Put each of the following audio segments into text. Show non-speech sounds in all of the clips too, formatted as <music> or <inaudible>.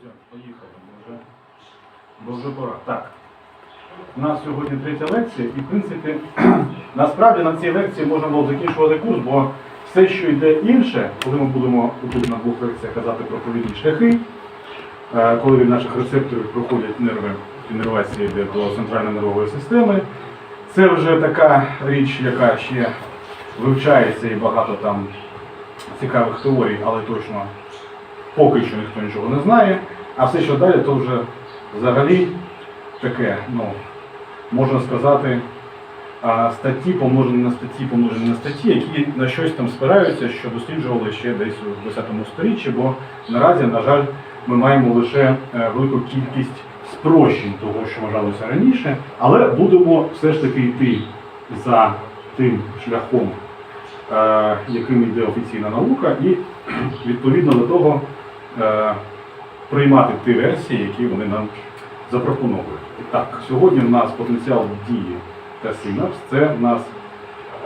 Все, поїхали, бо вже, бо вже пора. Так. У нас сьогодні третя лекція, і в принципі, <clears throat> насправді на цій лекції можна було закінчувати курс, бо все, що йде інше, коли ми будемо тут на двох лекціях казати про провідні шляхи, е, коли від наших рецепторів проходять нерви, іннервація йде до центральної нервової системи, це вже така річ, яка ще вивчається і багато там цікавих теорій, але точно поки що ніхто нічого не знає. А все, що далі, то вже взагалі таке, ну, можна сказати, статті помножені на статті, помножені на статті, які на щось там спираються, що досліджували ще десь у 20 сторіччі, бо наразі, на жаль, ми маємо лише е, велику кількість спрощень того, що вважалося раніше, але будемо все ж таки йти за тим шляхом, е, яким йде офіційна наука, і відповідно до того приймати ті версії, які вони нам запропонують. І так, сьогодні в нас потенціал дії та синапс це в нас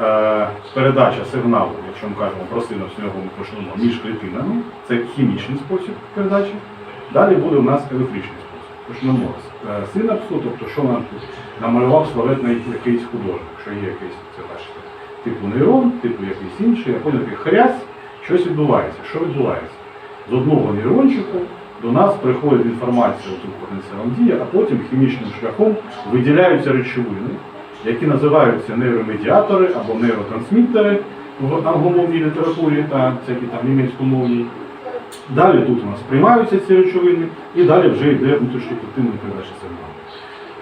е, передача сигналу, якщо ми кажемо про синапс, ми почнемо між клітинами, це хімічний спосіб передачі. Далі буде у нас електричний спосіб. Е, синапсу, тобто що нам тут намалював славетний якийсь художник, що є якийсь, це бачите, типу нейрон, типу якийсь інший, а потім такий хрясь, щось відбувається. Що відбувається? З одного нейрончику до нас приходить інформація тут потенціалом дії, а потім хімічним шляхом виділяються речовини, які називаються нейромедіатори або нейротрансмітери в англомовній літературі та всякі там німецькомовній. Далі тут у нас приймаються ці речовини, і далі вже йде внутрішньоклітинний передача сигналу.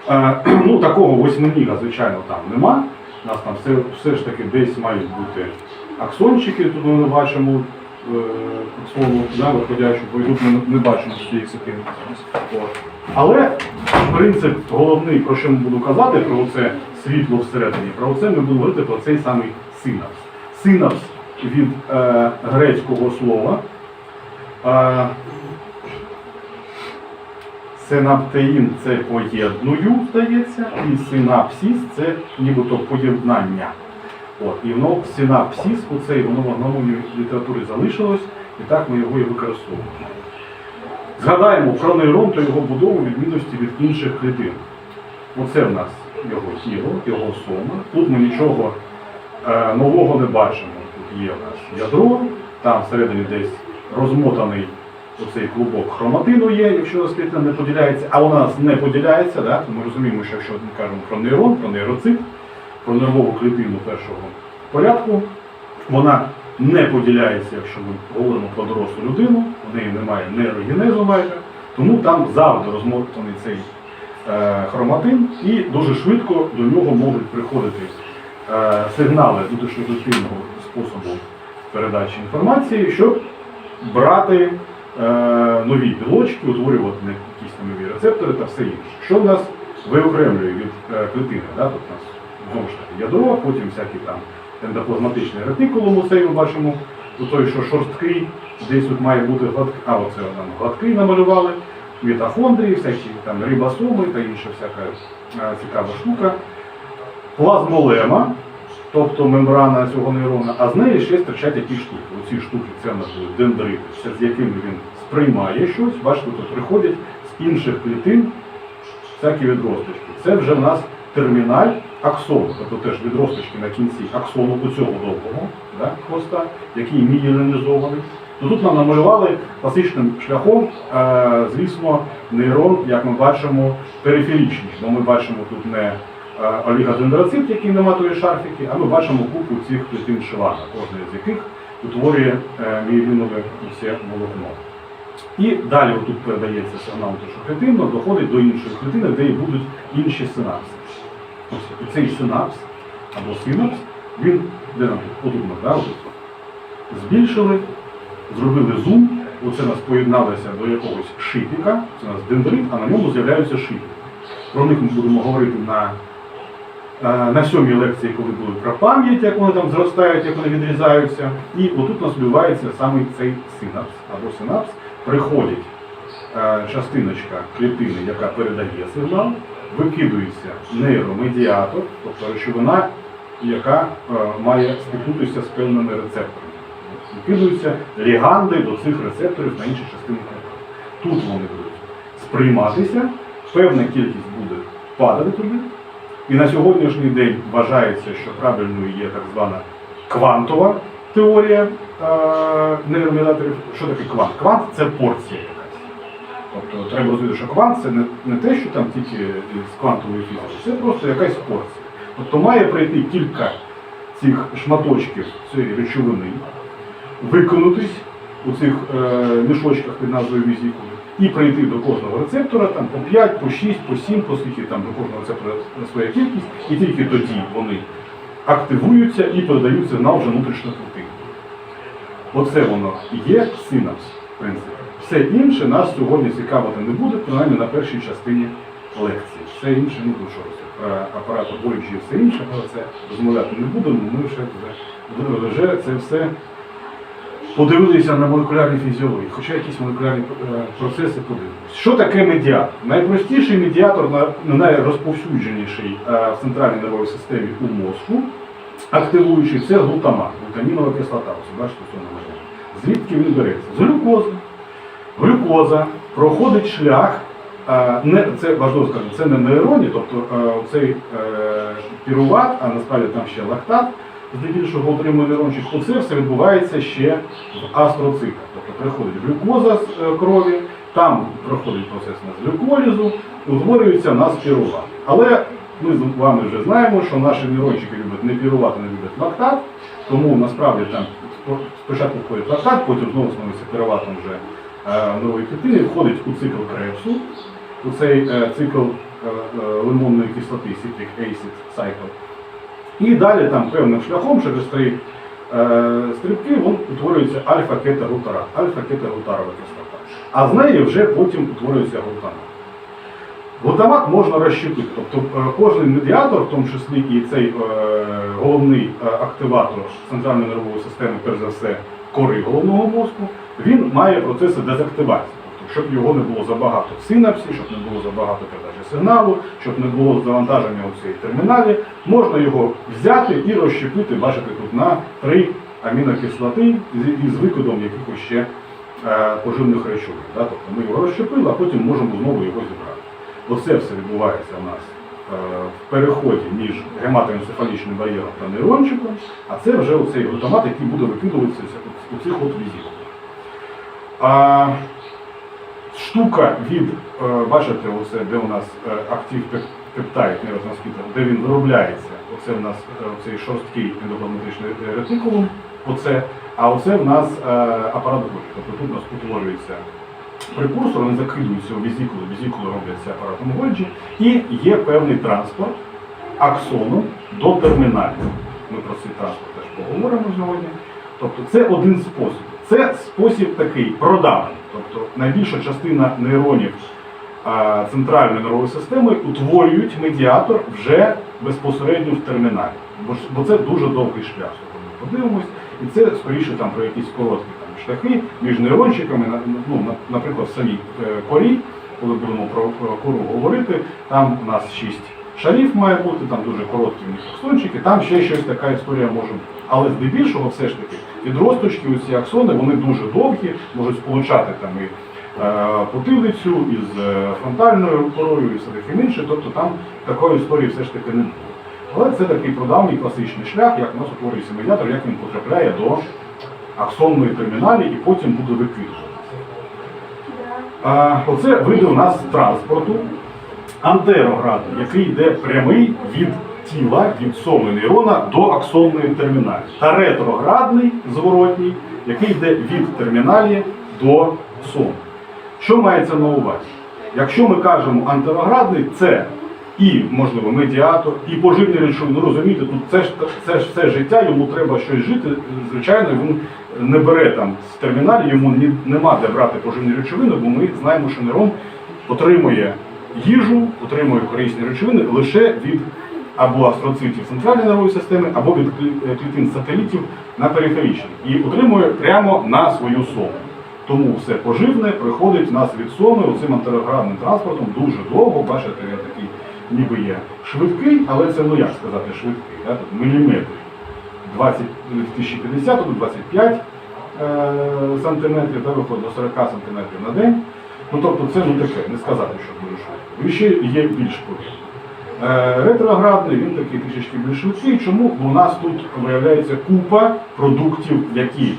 Е, <clears throat> ну, такого восьминіга, звичайно, там нема. У нас там все, все ж таки десь мають бути аксончики, тут ми бачимо е, аксону, да, виходячу, бо тут ми не бачимо цієї сетини. Але принцип головний, про що ми буду казати, про це світло всередині, про це ми будемо говорити про цей самий синапс. Синапс від е, грецького слова. Е, Синаптеїн це поєдную, здається, і синапсіс це нібито поєднання. От, і воно синапсіс, оцей, воно в англомовній літературі залишилось, і так ми його і використовуємо. Згадаємо про нейрон та його будову відмінності від інших клітин. Оце в нас його тіло, його сома. Тут ми нічого е, нового не бачимо. Тут є в нас ядро, там всередині десь розмотаний оцей клубок хроматину є, якщо клітина не поділяється, а у нас не поділяється, да? ми розуміємо, що якщо ми кажемо про нейрон, про нейроцит, про нервову клітину першого порядку, вона не поділяється, якщо ми говоримо про дорослу людину, у неї немає нейрогенезу майже, тому там завжди розмотаний цей е, хроматин, і дуже швидко до нього можуть приходити е, сигнали внутрішньоклітинного способу передачі інформації, щоб брати е, нові білочки, утворювати якісь нові рецептори та все інше. Що в нас виокремлює від е, клітини? Да? Тут нас знову ж таки ядро, потім всякі там ендоплазматичний ретикулум, оцей ми бачимо, у той, що шорсткий, десь тут має бути гладкий, а оце нам гладкий намалювали, мітохондрії, всякі там рибосоми та інша всяка е, цікава штука. Плазмолема, тобто мембрана цього нейрона, а з неї ще стирчать якісь штуки. Оці штуки це в нас дендрити, з якими він сприймає щось. Бачите, тут приходять з інших клітин всякі відросточки. Це вже в нас терміналь аксону, тобто теж відросточки на кінці аксону у цього довгого да, хвоста, який мієлінізований. Ну, тут нам намалювали класичним шляхом, е, звісно, нейрон, як ми бачимо, периферичний. Бо ми бачимо тут не е, олігодендроцит, який не матує шарфіки, а ми бачимо купу цих клітин шилана, кожна з яких утворює е, мієлінове усе волокно. І далі тут передається сигнал клітинно, доходить до іншої клітини, де і будуть інші синапси. Ось цей синапс або синапс, він де нам подумав, да, збільшили, зробили зум, оце нас поєдналося до якогось шипіка, це у нас дендрит, а на ньому з'являються шипи. Про них ми будемо говорити на, е, на сьомій лекції, коли буде про пам'ять, як вони там зростають, як вони відрізаються. І отут у нас відбувається саме цей синапс або синапс. Приходить е, частиночка клітини, яка передає сигнал, викидується нейромедіатор, тобто речовина, яка е, має стикнутися з певними рецепторами. Викидуються ліганди до цих рецепторів на інші частини клітини. Тут вони будуть сприйматися, певна кількість буде падати туди. І на сьогоднішній день вважається, що правильною є так звана квантова теорія е, нейромедіаторів. Що таке квант? Квант це порція треба розуміти, що квант це не, не те, що там тільки з квантової фізики, це просто якась порція. Тобто має пройти кілька цих шматочків цієї речовини, виконатись у цих е, мішочках під назвою візікули, і прийти до кожного рецептора там, по 5, по 6, по 7, по скільки там до кожного рецептора своя кількість, і тільки тоді вони активуються і передають сигнал вже внутрішньо клітин. Оце воно і є синапс, в принципі. Все інше нас сьогодні цікавити не буде, принаймні на першій частині лекції. Все інше не дуже про апарат Golgi і все інше, але це розмовляти не будемо. Ми вже, вже, це все подивилися на молекулярній фізіології, хоча якісь молекулярні е, процеси подивилися. Що таке медіатор? Найпростіший медіатор, найрозповсюдженіший е, в центральній нервовій системі у мозку, активуючий це глутамат, глутамінова кислота. Ось бачите, що вона. Звідки він береться? З глюкози. Глюкоза проходить шлях. е, Не, це важливо сказати, це не нейроні, тобто е, цей е, піруват, а насправді там ще лактат, здебільшого отримує нейрончик. Оце все відбувається ще в астроцитах. Тобто приходить глюкоза з крові, там проходить процес на глюколізу, утворюється у нас піруват. Але ми з вами вже знаємо, що наші нейрончики люблять не пірувати, не люблять лактат, тому насправді там спочатку входить лактат, потім знову становиться піруватом вже нової клітини, входить у цикл Крепсу, у цей е, цикл е, е, лимонної кислоти, citric acid cycle. І далі там певним шляхом через три е, стрибки утворюється альфа-кетагутарат, альфа-кетагутарова кислота. А з неї вже потім утворюється глутамат. Глутамат можна розщепити, тобто е, кожен медіатор, в тому числі і цей е, головний е, активатор центральної нервової системи, перш за все, кори головного мозку, він має процеси дезактивації. Тобто, щоб його не було забагато в синапсі, щоб не було забагато передачі сигналу, щоб не було завантаження у цій терміналі, можна його взяти і розщепити, бачите, тут на три амінокислоти із викидом якихось ще е, поживних речовин. Да? Тобто ми його розщепили, а потім можемо знову його зібрати. Оце все відбувається у нас е, в переході між гематоенцефалічним бар'єром та нейрончиком, а це вже оцей глутамат, який буде викидуватися у цих от візитах. А, штука від, е, бачите, оце, де у нас е, актив пеп- пептайд нейротрансмітер, де він виробляється, оце в нас е, цей шорсткий ендоплазматичний ретикулум, оце, а оце в нас апарат Гольгі. Тобто тут у нас утворюється прекурсор, вони закидуються у візікулу, візікули робляться апаратом Гольджі, і є певний транспорт аксону до терміналів. Ми про цей транспорт теж поговоримо сьогодні. Тобто це один спосіб. Це спосіб такий продаваний. Тобто найбільша частина нейронів центральної нервової системи утворюють медіатор вже безпосередньо в терміналі. Бо, це дуже довгий шлях. ми Подивимось, і це скоріше там про якісь короткі там, шляхи між нейрончиками, ну, наприклад, в самій е, корі, коли будемо про, кору говорити, там у нас шість шарів має бути, там дуже короткі в них там ще щось така історія може бути. Але здебільшого все ж таки відросточки, оці аксони, вони дуже довгі, можуть сполучати там і е, потилицю із е, фронтальною корою і все таке інше, тобто там такої історії все ж таки не буде. Але це такий продавній класичний шлях, як у нас утворюється медіатор, як він потрапляє до аксонної терміналі і потім буде викидуватися. А, Оце види у нас транспорту антероградний, який йде прямий від тіла, від соми нейрона до аксонної терміналі. Та ретроградний зворотній, який йде від терміналі до соми. Що мається на увазі? Якщо ми кажемо антероградний, це і, можливо, медіатор, і поживні речовини. Ну розумієте, тут це ж це ж все життя, йому треба щось жити. Звичайно, він не бере там з терміналі, йому ні, нема де брати поживні речовини, бо ми знаємо, що нейрон отримує їжу, отримує корисні речовини лише від або астроцитів центральної нервової системи, або від клітин сателітів на периферічній. І отримує прямо на свою сому. Тому все поживне приходить в нас від соми оцим антероградним транспортом дуже довго. Бачите, він такий ніби є швидкий, але це ну як сказати швидкий, да? тут міліметрів. 20 1050, тут 25 е, сантиметрів, да, виходить до 40 сантиметрів на день. Ну тобто це ну таке, не сказати, що дуже швидко. І ще є більш повільно. Е, Ретроградний він такий трішечки більш швидкий. Чому? У нас тут виявляється купа продуктів, які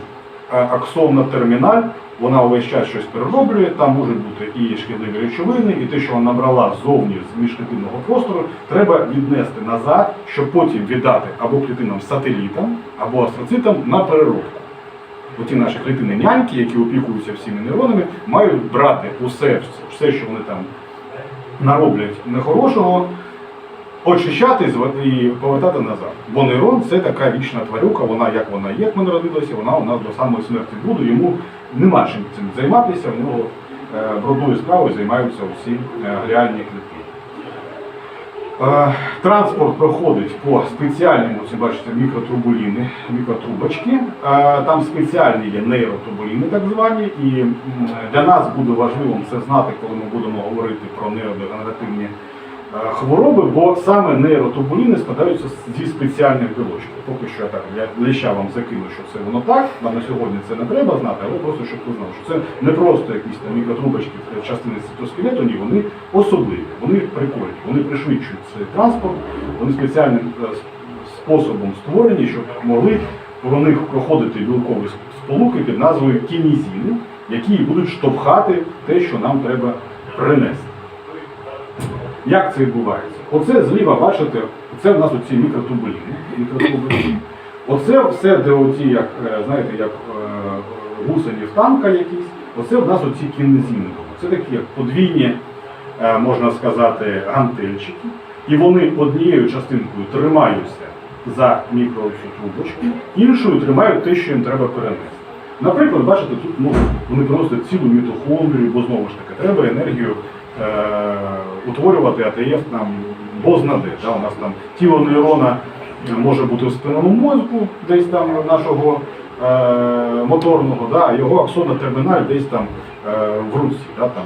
е, аксонна терміналь, вона увесь час щось перероблює, там можуть бути і шкідливі речовини, і те, що вона набрала ззовні з міжклітинного простору, треба віднести назад, щоб потім віддати або клітинам сателітам, або астроцитам на переробку. Оті наші клітини няньки, які опікуються всіми нейронами, мають брати усе, все, що вони там нароблять нехорошого, очищати і повертати назад. Бо нейрон це така вічна тварюка, вона як вона є, як ми народилися, вона у нас до самої смерті буде, йому нема чим цим займатися, в нього е, брудною справою займаються усі е, гліальні клітки. Е, Транспорт проходить по спеціальному, це бачите, мікротрубуліни, мікротрубочки. Там спеціальні є нейротрубуліни, так звані, і для нас буде важливим це знати, коли ми будемо говорити про нейродегенеративні хвороби, бо саме нейротрубуліни складаються зі спеціальних білочків. Поки що я так для леща вам закину, що це воно так. Нам на сьогодні це не треба знати, але просто щоб ви знали, що це не просто якісь там мікротрубочки е, частини цитоскелету, ні, вони особливі, вони прикольні, вони пришвидшують цей транспорт, вони спеціальним е, способом створені, щоб могли по них проходити білкові сполуки під назвою кінізіни, які будуть штовхати те, що нам треба принести. Як це відбувається? Оце зліва, бачите, це в нас оці мікротубуліни. мікротубуліни. Оце все, де оці, як, е, знаєте, як е, гусені в танка якісь, оце в нас оці кінезіни. Це такі як подвійні, е, можна сказати, гантельчики. І вони однією частинкою тримаються за мікроцю трубочку, іншою тримають те, що їм треба перенести. Наприклад, бачите, тут ну, вони приносять цілу мітохондрію, бо знову ж таки треба енергію утворювати АТФ нам бозна де. Да? У нас там тіло нейрона може бути в спинному мозку, десь там нашого е, моторного, да? його аксонна терміналь десь там е, в руці. Да? Там,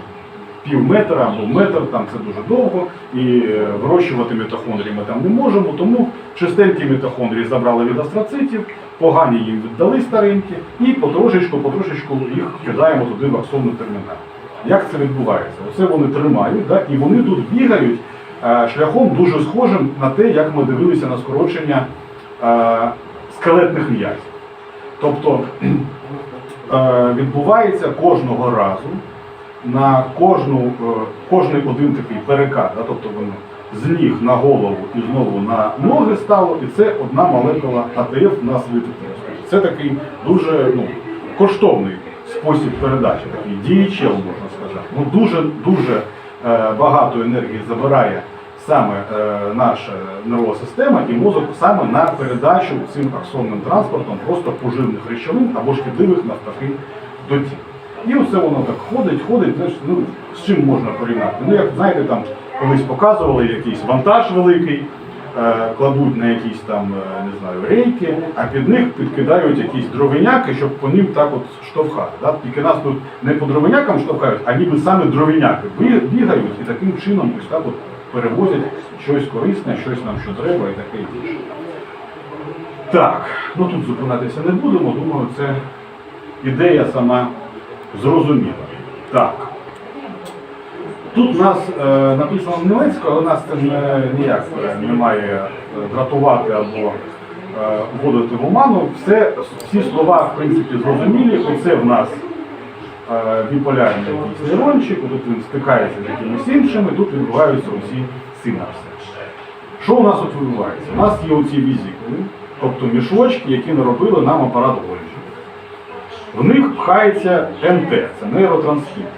пів метра або метр, там це дуже довго, і е, вирощувати мітохондрії ми там не можемо, тому чистенькі мітохондрії забрали від астроцитів, погані їм віддали старенькі, і потрошечку, потрошечку їх кидаємо туди в аксонну терміналь. Як це відбувається? Оце вони тримають, да? і вони тут бігають е, шляхом дуже схожим на те, як ми дивилися на скорочення е, скелетних м'язів. Тобто <clears throat> е, відбувається кожного разу на кожну, кожний один такий перекат, да, тобто воно з ніг на голову і знову на ноги стало, і це одна молекула АТФ на світофорі. Це такий дуже ну, коштовний спосіб передачі, такий діячел, можна. Ну, дуже дуже е, багато енергії забирає саме е, наша нервова система і мозок саме на передачу цим аксонним транспортом просто поживних речовин або шкідливих навпаки до тіла. І оце воно так ходить, ходить, знаєш, ну, з чим можна порівняти? Ну, як знаєте, там колись показували якийсь вантаж великий, кладуть на якісь там, е, не знаю, рейки, а під них підкидають якісь дровиняки, щоб по ним так от штовхати. Да? Тільки нас тут не по дровинякам штовхають, а ніби саме дровиняки бігають і таким чином ось так от перевозять щось корисне, щось нам що треба і таке інше. Так, ну тут зупинятися не будемо, думаю, це ідея сама зрозуміла. Так. Тут у нас е, написано німецькою, але нас це не, ніяк е, не має е, дратувати або е, вводити в оману. Все, всі слова, в принципі, зрозумілі. Оце в нас е, біполярний нейрончик, тут він стикається з якимись іншими, тут відбуваються усі синапси. Що у нас тут відбувається? У нас є оці візикули, тобто мішочки, які наробили нам апарат Гольджі. В них пхається НТ, це нейротрансмітер.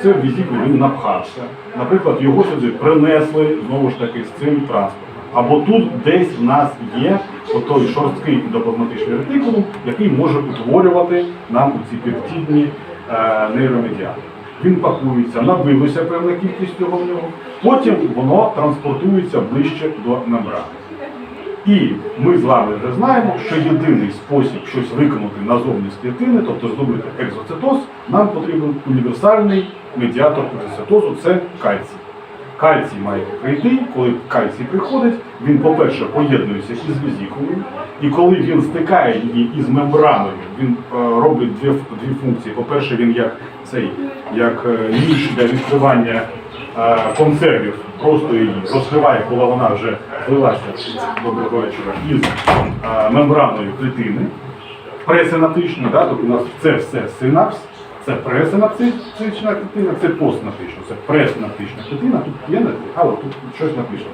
Оце в візикуль він напхався. Наприклад, його сюди принесли знову ж таки з цим транспортом. Або тут десь в нас є отой шорсткий доплазматичний ретикулум, який може утворювати нам ці пептидні е, нейромедіатори. Він пакується, набилося певна кількість його в нього, потім воно транспортується ближче до мембрани. І ми з вами вже знаємо, що єдиний спосіб щось виконати назовні з клітини, тобто зробити екзоцитоз, нам потрібен універсальний медіатор екзоцитозу це кальцій. Кальцій має прийти, коли кальцій приходить, він, по-перше, поєднується із візікулою, і коли він стикає її із мембраною, він е, робить дві, дві функції. По-перше, він як цей як е, ніж для відкривання е, консервів, просто її розкриває, коли вона вже злилася доброго вечора із мембраною клітини пресинаптична, да? тобто у нас це все синапс, це пресинаптична клітина, це постнаптична, це пресинаптична клітина, тут є але тут щось написано.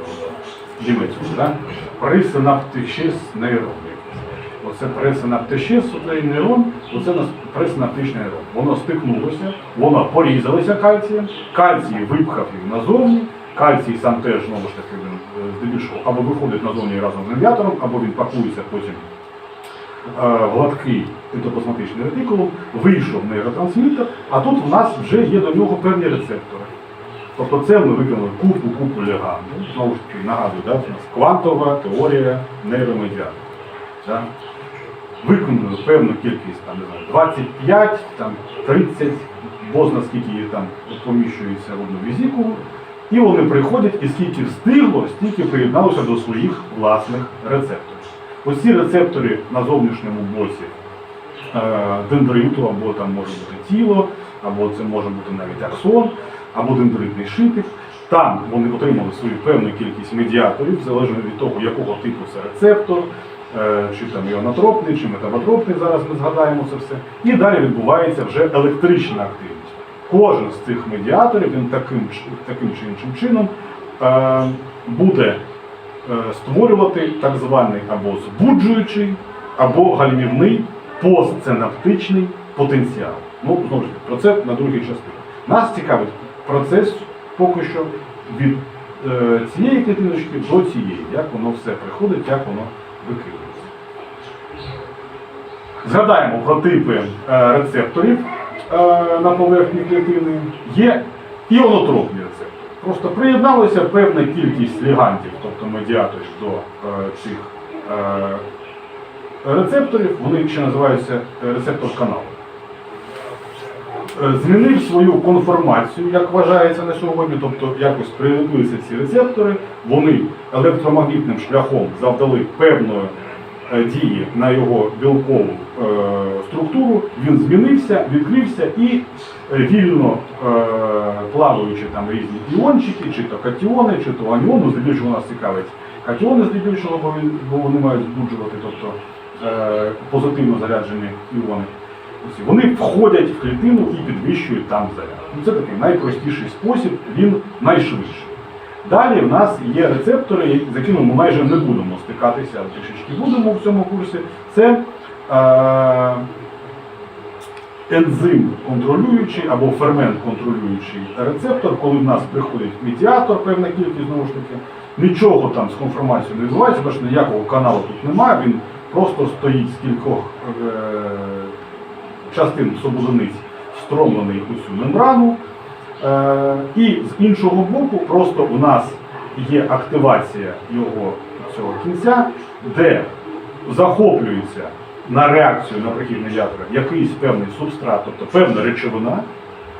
Да? Пресинаптичес нейрон. Оце пресинаптичес, оцей нейрон, оце пресинаптичний нейрон. Воно стикнулося, воно порізалося кальцієм, кальцій випхав їх назовні, кальцій сам теж, знову ж таки, е, здебільшого або виходить назовні разом з медіатором, або він пакується потім гладкий ендоплазматичний ретикулум, вийшов нейротрансмітер, а тут в нас вже є до нього певні рецептори. Тобто це ми виконали купу купу леганду. Знову ж таки, нагадую, да, у нас квантова теорія нейромедіаторів. Да? Виконали певну кількість, там, не знаю, 25, там, 30, бозна скільки її там поміщується в одну візікулу. І вони приходять, і скільки встигло, стільки приєдналося до своїх власних рецепторів. Ось ці рецептори на зовнішньому боці е, дендриту, або там може бути тіло, або це може бути навіть аксон, або дендритний шитик. Там вони отримали свою певну кількість медіаторів, залежно від того, якого типу це рецептор, е, чи там іонотропний, чи метаботропний, зараз ми згадаємо це все. І далі відбувається вже електрична активність. Кожен з цих медіаторів він таким, таким чи іншим чином е, буде створювати так званий або збуджуючий, або гальмівний постсинаптичний потенціал. Ну, знову ж таки, про це на другій частині. Нас цікавить процес поки що від е, цієї клітиночки до цієї, як воно все приходить, як воно викидується. Згадаємо про типи е, рецепторів е, на поверхні клітини. Є іонотропні рецептори. Просто приєдналася певна кількість лігантів, тобто медіаторів до е, цих е, рецепторів, вони ще називаються е, рецептор каналу. Е, Змінив свою конформацію, як вважається на сьогодні, тобто якось прилепилися ці рецептори, вони електромагнітним шляхом завдали певної дії на його білкову е, структуру, він змінився, відкрився і е, вільно е, плаваючи там різні іончики, чи то катіони, чи то аніони, здебільшого нас цікавить катіони здебільшого, бо вони мають збуджувати, тобто е, позитивно заряджені іони. Вони входять в клітину і підвищують там заряд. Ну, це такий найпростіший спосіб, він найшвидший. Далі в нас є рецептори, з якими ми майже не будемо стикатися, а трішечки будемо в цьому курсі. Це е, ензим контролюючий або фермент контролюючий рецептор, коли в нас приходить медіатор, певна кількість знову ж таки, нічого там з конформацією не відбувається, що ніякого каналу тут немає, він просто стоїть з кількох е, частин сободиниць встромлений у цю мембрану. Е, і з іншого боку, просто у нас є активація його цього кінця, де захоплюється на реакцію на прихід медіатора якийсь певний субстрат, тобто певна речовина,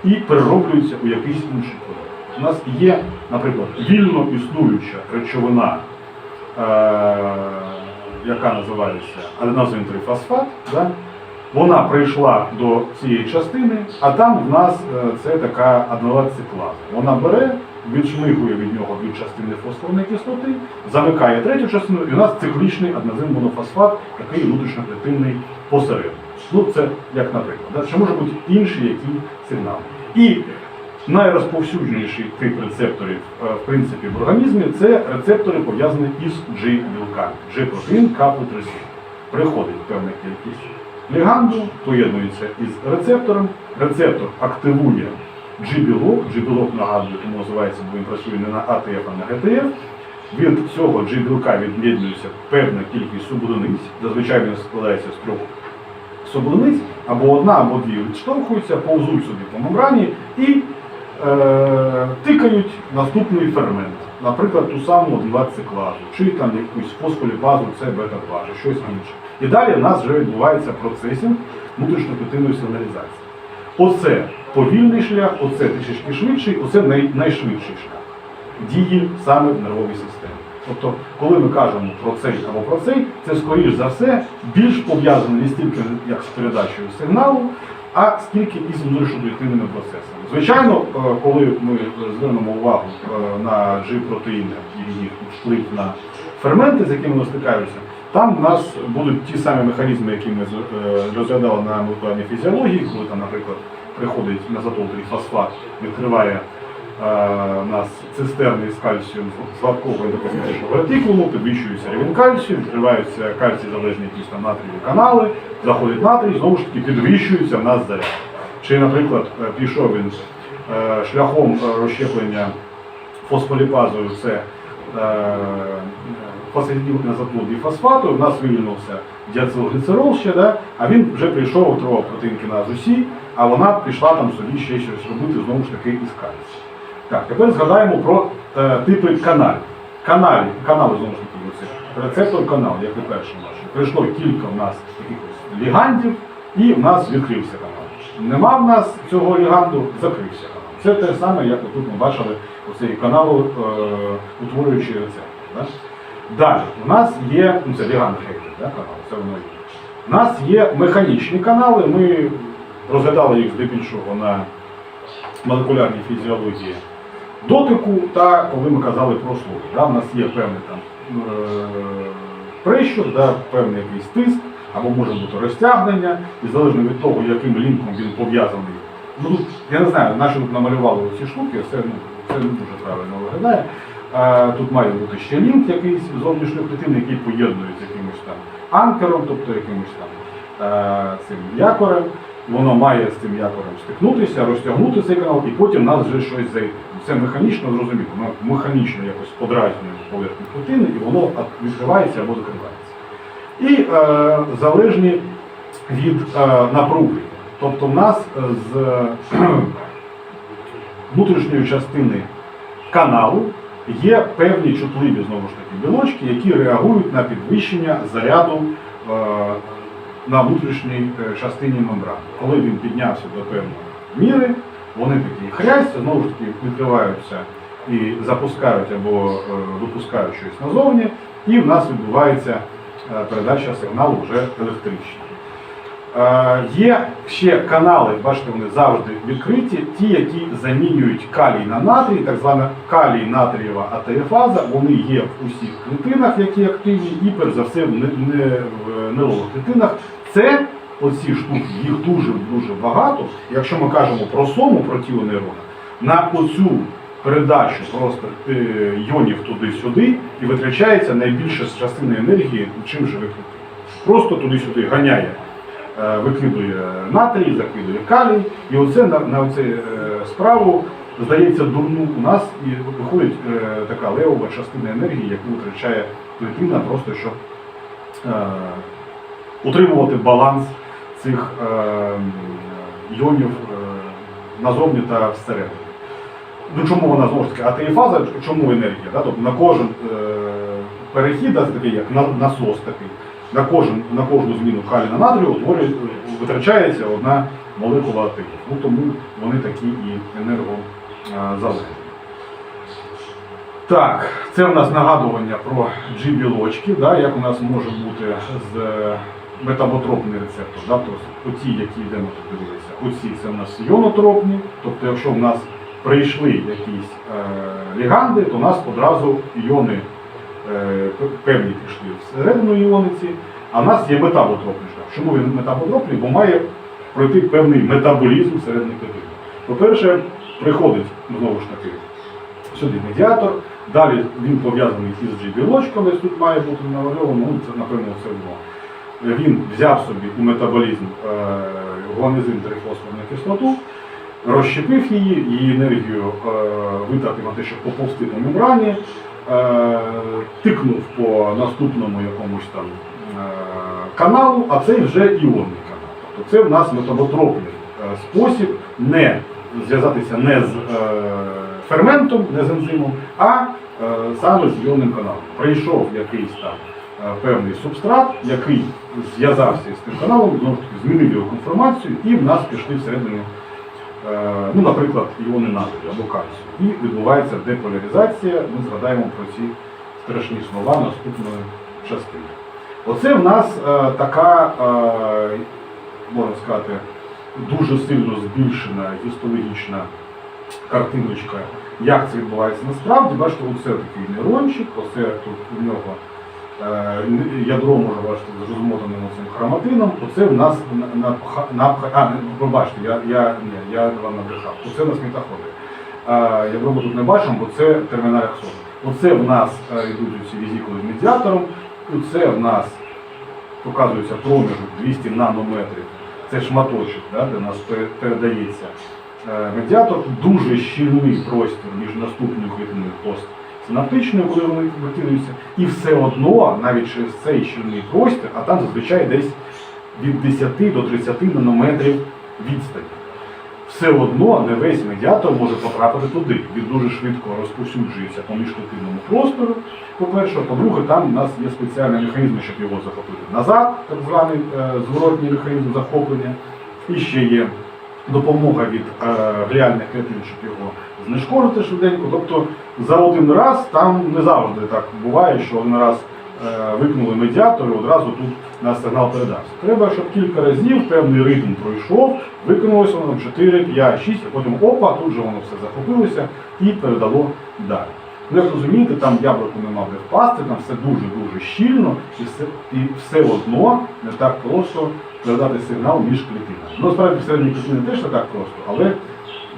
і перероблюється у якийсь інший продукт. У нас є, наприклад, вільно існуюча речовина, е, яка називається аденозин трифосфат, да? Вона прийшла до цієї частини, а там в нас е, це така аденова. Вона бере, відшмигує від нього дві частини фосфорної кислоти, замикає третю частину, і у нас циклічний аденозин монофосфат, такий внутрішньоклітинний посередині. Ну, це як наприклад. Чи може бути інші які сигнали? І найрозповсюдженіший тип рецепторів е, в принципі в організмі це рецептори пов'язані із G-білками. G-протеїн, К-путресин. Приходить певна кількість ліганду, поєднується із рецептором. Рецептор активує G-білок. G-білок нагадую, тому називається, бо він працює не на АТФ, а на ГТФ. Від цього G-білка від'єднується певна кількість субодиниць. Зазвичай він складається з трьох субодиниць, або одна, або дві відштовхуються, повзуть собі по мембрані і е, тикають наступний фермент. Наприклад, ту саму 20 циклазу, чи там якусь фосфоліпазу, це бета-2, щось інше. І далі в нас вже відбувається процесінг внутрішньоклітинної сигналізації. Оце повільний шлях, оце трішечки швидший, оце най, найшвидший шлях. дії саме в нервовій системі. Тобто, коли ми кажемо про цей або про цей, це скоріш за все більш пов'язано не стільки як з передачею сигналу, а скільки із внутрішньодиктивними процесами. Звичайно, е, коли ми звернемо увагу е, на G-протеїни і їх вплив на ферменти, з якими вони стикаються, там у нас будуть ті самі механізми, які ми е, розглядали на молекулярній фізіології, коли там, наприклад, приходить мезотол фосфат, відкриває е, нас цистерни з кальцієм з гладкого ендокосметичного ретикулуму, підвищується рівень кальцію, відкриваються кальцій залежні якісь там натрієві канали, заходить натрій, знову ж таки підвищується в нас заряд. Чи, наприклад, е, пішов він е, шляхом розщеплення фосфоліпазою, це е, фосфатиділназоплу фосфату, в нас вивільнився діацилгліцерол ще, да? а він вже прийшов, отримав протеїн кіназу Сі, а вона пішла там собі ще щось робити, знову ж таки, із кальцію. Так, тепер згадаємо про е, типи каналів. Каналі, канали знову ж таки, рецептор канал, як і перший наш. Прийшло кілька в нас таких ось лігандів, і в нас відкрився канал. Нема в нас цього ліганду, закрився канал. Це те саме, як тут ми бачили оцей канал, е, утворюючий рецептор. Да? Далі, у нас є, ну це ліганд хейтер, да, канал, це воно є. У нас є механічні канали, ми розглядали їх здебільшого на молекулярній фізіології дотику та коли ми казали про слух. Да, у нас є певний там е, прищур, да, певний якийсь тиск, або може бути розтягнення, і залежно від того, яким лінком він пов'язаний. Ну, я не знаю, наші тут намалювали ці штуки, це, ну, це не дуже правильно виглядає. Тут має бути ще лінк якийсь зовнішньої клітини, який поєднує з якимось там анкером, тобто якимось там е, цим якорем. Воно має з цим якорем стикнутися, розтягнути цей канал, і потім нас вже щось зайде. Це механічно зрозуміло. Ми механічно якось подразнюємо поверхню клітини, і воно відкривається або закривається. І е, залежні від е, напруги. Тобто в нас е, з е, <clears throat> внутрішньої частини каналу є певні чутливі знову ж таки білочки, які реагують на підвищення заряду е, на внутрішній е, частині мембрани. Коли він піднявся до певної міри, вони такі хрясть, знову ж таки відкриваються і запускають або е, випускають щось назовні, і в нас відбувається передача сигналу вже електрична. Е, Є ще канали, бачите, вони завжди відкриті, ті, які замінюють калій на натрій, так звана калій натрієва атеєфаза, вони є в усіх клітинах, які активні, і перш за все в не- не- нервових клітинах. Це оці штуки, їх дуже дуже багато. Якщо ми кажемо про сому, про тіло нейрона, на оцю передачу просто е, йонів туди-сюди і витрачається найбільша частина енергії, чим живе клітина. Просто туди-сюди ганяє е, викидує натрій, закидує калій, і оце на, на оце, е, справу здається дурну у нас і виходить е, така левова частина енергії, яку витрачає клітина, просто щоб е, утримувати баланс цих е, йонів е, назовні та всередині. Ну чому вона знову ж таки атеїфаза, чому енергія? Да? Тобто на кожен е, перехід, такий як на- насос такий, на, кожен, на кожну зміну калію на натрію утворює, витрачається одна молекула атеїв. Ну тому вони такі і енергозалежні. Так, це у нас нагадування про G-білочки, да, як у нас може бути з е, метаботропний рецептор. Да, тобто оці, які йдемо тут дивитися, оці це у нас йонотропні, тобто якщо в нас прийшли якісь е, ліганди, то у нас одразу іони певні пішли всередину іониці, а в нас є метаботропний шлях. Чому він метаботропний? Бо має пройти певний метаболізм всередині клітини. По-перше, приходить знову ж таки сюди медіатор, далі він пов'язаний із G-білочками, тут має бути намальовано, ну це напевно все одно. Він взяв собі у метаболізм е, гуанезин трифосфорну кислоту, розщепив її, її енергію е, витратив на те, щоб поповзти по мембрані, е, тикнув по наступному якомусь там е, каналу, а цей вже іонний канал. Тобто це в нас метаботропний е, спосіб не зв'язатися не з е, ферментом, не з ензимом, а е, саме з іонним каналом. Прийшов якийсь там е, певний субстрат, який зв'язався з тим каналом, знову ж таки змінив його конформацію, і в нас пішли всередину е, ну, наприклад, іони натрію або кальцію. І відбувається деполяризація. Ми згадаємо про ці страшні слова наступної частини. Оце в нас е, така, е, можна сказати, дуже сильно збільшена гістологічна картиночка, як це відбувається насправді. Бачите, оце такий нейрончик, оце тут у нього е, ядро може бачити з розмотаним цим хроматином. Оце в нас на, на, на, а, пробачте, я, я, я вам набрехав. Оце в нас мітоходи. Е, ядро ми тут не бачимо, бо це термінал аксону. Оце в нас е, йдуть ці візікули з медіатором. Оце в нас показується проміжок 200 нанометрів. Це шматочок, да, де нас передається е, медіатор. Дуже щільний простір між наступною клітиною постсинаптичною, коли вони викидаються. І все одно, навіть через цей щільний простір, а там зазвичай десь від 10 до 30 нанометрів відстані. Все одно не весь медіатор може потрапити туди. Він дуже швидко розповсюджується по міжклітинному простору. По-перше, по-друге, там у нас є спеціальний механізм, щоб його захопити назад, так званий е, зворотній механізм захоплення. І ще є допомога від е, гліальних клітин, щоб його знешкодити швиденько. Тобто за один раз там не завжди так буває, що один раз е, викинули медіатор і одразу тут на сигнал передався. Треба, щоб кілька разів певний ритм пройшов, викинулося воно 4, 5, 6, а потім опа, тут же воно все захопилося і передало далі. Як розумієте, там яблуко нема де впасти, там все дуже-дуже щільно, і все, і все одно не так просто передати сигнал між клітинами. Ну, справді середні клітини теж не так просто, але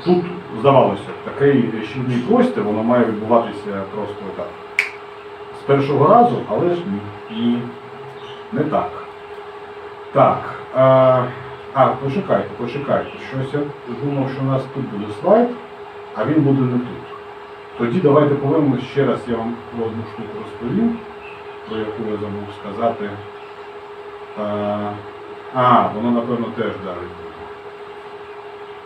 тут здавалося, такий щільний простір, воно має відбуватися просто так. З першого разу, але ж ні, ні не так. Так. А, а, почекайте, почекайте. Щось я думав, що у нас тут буде слайд, а він буде не тут. Тоді давайте повернемось ще раз, я вам про одну штуку розповім, про яку я забув сказати. А, а, воно напевно теж далі буде.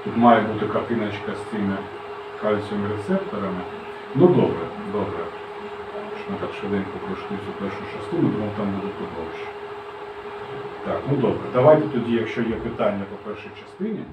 Тут має бути картиночка з цими кальціум рецепторами. Ну добре, добре. Що ми так швиденько пройшли цю першу частину, думав, там буде подовше. Так, ну добре. Давайте тоді, якщо є питання по першій частині.